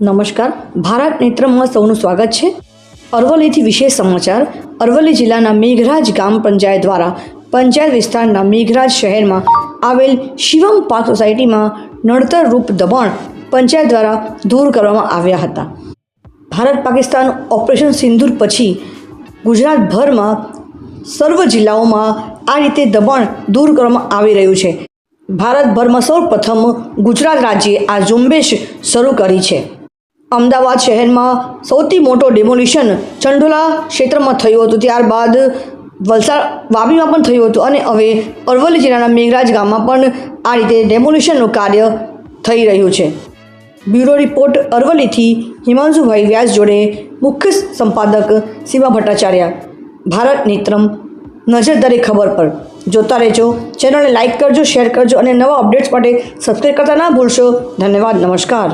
નમસ્કાર. ભારત નેત્રમાં સૌનું સ્વાગત છે. અરવલ્લીથી વિશેષ સમાચાર. અરવલ્લી જિલ્લાના મેઘરાજ ગ્રામ પંચાયત દ્વારા પંચાયત વિસ્તારના મેઘરાજ શહેરમાં આવેલ શિવમ પાર્ક સોસાયટીમાં નડતર રૂપ દબાણ પંચાયત દ્વારા દૂર કરવામાં આવ્યા હતા. ભારત પાકિસ્તાન ઓપરેશન સિંદૂર પછી ગુજરાતભરમાં સર્વ જિલ્લાઓમાં આ રીતે દબાણ દૂર કરવામાં આવી રહ્યું છે. ભારતભરમાં સૌ પ્રથમ ગુજરાત રાજ્યે આ ઝુંબેશ શરૂ કરી છે. અમદાવાદ શહેરમાં સૌથી મોટો ડેમોલિશન ચંડોલા ક્ષેત્રમાં થયું હતું. ત્યારબાદ વલસાડ વાબીમાં પણ થયું હતું અને હવે અરવલ્લી જિલ્લાના મેઘરાજ ગામમાં પણ આ રીતે ડેમોલિશનનું કાર્ય થઈ રહ્યું છે. બ્યુરો રિપોર્ટ અરવલ્લીથી હિમાંશુભાઈ વ્યાસ જોડે મુખ્ય સંપાદક શિવા ભટ્ટાચાર્ય. ભારત નેત્રમ, નજર દરેક ખબર પર. જોતા રહેજો, ચેનલને લાઇક કરજો, શેર કરજો અને નવા અપડેટ્સ માટે સબસ્ક્રાઈબ કરતા ના ભૂલશો. ધન્યવાદ, નમસ્કાર.